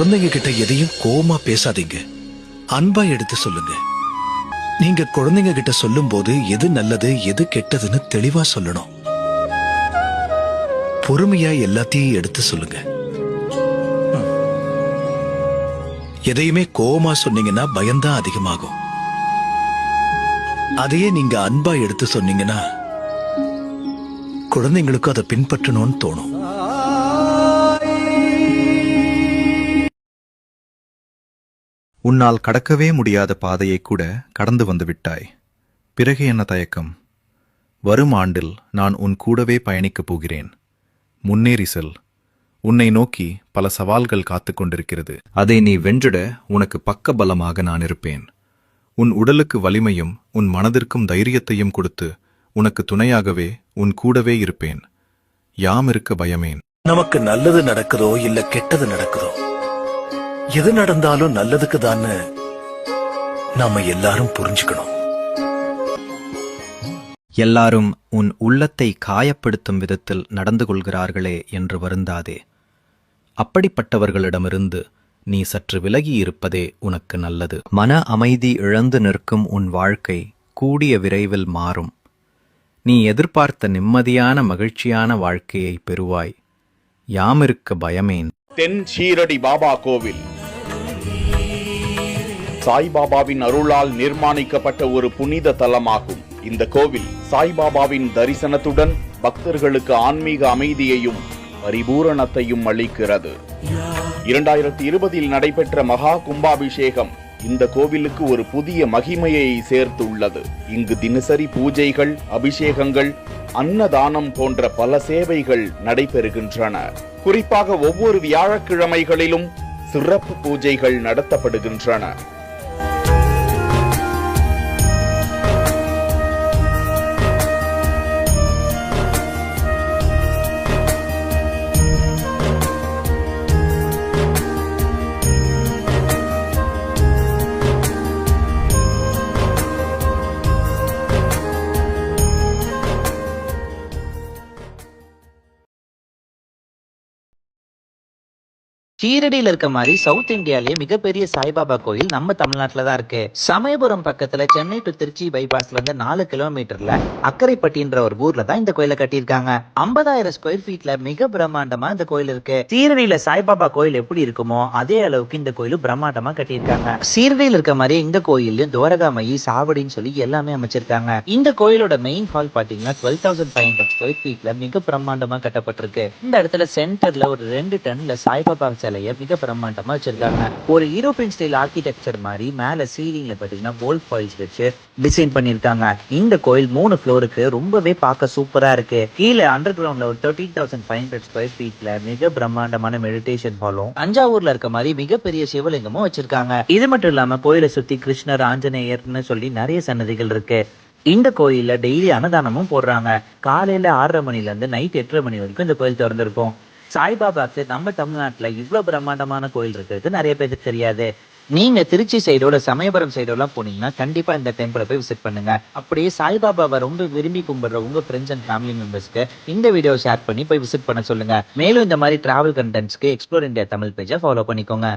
குழந்தைங்க கிட்ட எதையும் கோபமா பேசாதீங்க. அன்பா எடுத்து சொல்லுங்க. நீங்க குழந்தைங்க கிட்ட சொல்லும் போது எது நல்லது எது கெட்டதுன்னு தெளிவா சொல்லணும். பொறுமையா எல்லாத்தையும் எடுத்து சொல்லுங்க. எதையுமே கோவமா சொன்னீங்கன்னா பயம்தான் அதிகமாகும். அதையே நீங்க அன்பா எடுத்து சொன்னீங்கன்னா குழந்தைங்களுக்கும் அதை பின்பற்றணும்னு தோணும். உன்னால் கடக்கவே முடியாத பாதையை கூட கடந்து வந்து விட்டாய். பிறகு என்ன தயக்கம்? வரும் ஆண்டில் நான் உன் கூடவே பயணிக்கப் போகிறேன். முன்னேறி செல் உன்னை நோக்கி பல சவால்கள் காத்து கொண்டிருக்கிறது. அதை நீ வென்றிட உனக்கு பக்க பலமாக நான் இருப்பேன். உன் உடலுக்கு வலிமையும் உன் மனதிற்கும் தைரியத்தையும் கொடுத்து உனக்கு துணையாகவே உன் கூடவே இருப்பேன். யாம் இருக்க பயமேன். நமக்கு நல்லது நடக்குதோ இல்ல கெட்டது நடக்குதோ? எது நடந்தாலும் நல்லதுக்கு தான்னு நாம எல்லாரும் புரிஞ்சுக்கணும். எல்லாரும் உன் உள்ளத்தை காயப்படுத்தும் விதத்தில் நடந்து கொள்கிறார்களே என்று வருந்தாதே. அப்படிப்பட்டவர்களிடமிருந்து நீ சற்று விலகி இருப்பதே உனக்கு நல்லது. மன அமைதி இழந்து நிற்கும் உன் வாழ்க்கை கூடிய விரைவில் மாறும். நீ எதிர்பார்த்த நிம்மதியான மகிழ்ச்சியான வாழ்க்கையை பெறுவாய். யாமிருக்க பயமேன். தென் ஷீரடி பாபா கோவில். சாய்பாபாவின் அருளால் நிர்மாணிக்கப்பட்ட ஒரு புனித தலமாகும். இந்த கோவில் சாய்பாபாவின் தரிசனத்துடன் பக்தர்களுக்கு ஆன்மீக அமைதியையும் பரிபூரணத்தையும் அளிக்கிறது. இரண்டாயிரத்தி இருபதில் நடைபெற்ற மகா கும்பாபிஷேகம் இந்த கோவிலுக்கு ஒரு புதிய மகிமையை சேர்த்துள்ளது. இங்கு தினசரி பூஜைகள் அபிஷேகங்கள் அன்னதானம் போன்ற பல சேவைகள் நடைபெறுகின்றன. குறிப்பாக ஒவ்வொரு வியாழக்கிழமைகளிலும் சிறப்பு பூஜைகள் நடத்தப்படுகின்றன. சீரடியில் இருக்க மாதிரி சவுத் இந்தியாலேயே மிகப்பெரிய சாய்பாபா கோயில் நம்ம தமிழ்நாட்டில் தான் இருக்கு. சமயபுரம் பக்கத்துல சென்னை டு திருச்சி பைபாஸ்ல இருந்து நாலு கிலோமீட்டர்ல அக்கரைப்பட்டின்ற ஒரு ஊர்ல தான் இந்த கோயிலை கட்டியிருக்காங்க. ஐம்பதாயிரம் ஸ்கொயர் ஃபீட்ல மிக பிரம்மாண்டமா இந்த கோயில் இருக்கு. சீரடியில சாய்பாபா கோயில் எப்படி இருக்குமோ அதே அளவுக்கு இந்த கோயிலும் பிரம்மாண்டமா கட்டியிருக்காங்க. சீரடியில் இருக்க மாதிரி இந்த கோயிலையும் துவரகாமயி சாவடின்னு சொல்லி எல்லாமே அமைச்சிருக்காங்க. இந்த கோயிலோட மெயின் ஹால் பாத்தீங்கன்னா twelve thousand five hundred square ஃபீட்ல மிக பிரம்மாண்டமா கட்டப்பட்டிருக்கு. இந்த இடத்துல சென்டர்ல ஒரு ரெண்டு டன்ல சாய்பாபா சிலைய மிக பிரம்மாண்டமா வச்சிருக்காங்க. ஒரு யூரோப்பியன் ஸ்டைல் ஆர்கிடெக்சர் மாதிரி மேல சீலிங்ல பாத்தீங்கன்னா கோல்ட் ஃபாயில்ஸ் வச்சு டிசைன் பண்ணிருக்காங்க. இந்த கோயில் மூணு ஃப்ளோருக்கு ரொம்பவே பார்க்க சூப்பரா இருக்கு. கீழே அண்டர் கிரவுண்ட்ல ஒரு thirteen thousand five hundred square ஃபீட்ல மிக பிரம்மாண்டமான மெடிடேஷன் ஹாலும் தஞ்சாவூர்ல இருக்க மாதிரி மிகப்பெரிய சிவலிங்கமும் வச்சிருக்காங்க. இது மட்டும் இல்லாம கோயிலை சுத்தி கிருஷ்ணர் ஆஞ்சநேயர்னு சொல்லி நிறைய சன்னதிகள் இருக்கு. இந்த கோயில்ல டெய்லி அன்னதானமும் போடுறாங்க. காலையில ஆறரை மணில இருந்து நைட் எட்டரை மணி வரைக்கும் இந்த கோயில் திறந்திருக்கும். சாய்பாபாக்கு நம்ம தமிழ்நாட்டுல இவ்வளவு பிரம்மாண்டமான கோயில் இருக்கிறது நிறைய பேருக்கு தெரியாது. நீங்க திருச்சி சைடோட சமயபுரம் சைடோலாம் போனீங்கன்னா கண்டிப்பா இந்த டெம்பிளை போய் விசிட் பண்ணுங்க. அப்படியே சாய்பாபாவை ரொம்ப விரும்பி கும்பிடுற உங்க ஃப்ரெண்ட்ஸ் அண்ட் ஃபேமிலி மெம்பர்ஸ்க்கு இந்த வீடியோ ஷேர் பண்ணி போய் விசிட் பண்ண சொல்லுங்க. மேலும் இந்த மாதிரி டிராவல் கண்டென்ட்ஸ்க்கு எக்ஸ்ப்ளோர் இந்தியா தமிழ் பேஜை ஃபாலோ பண்ணிக்கோங்க.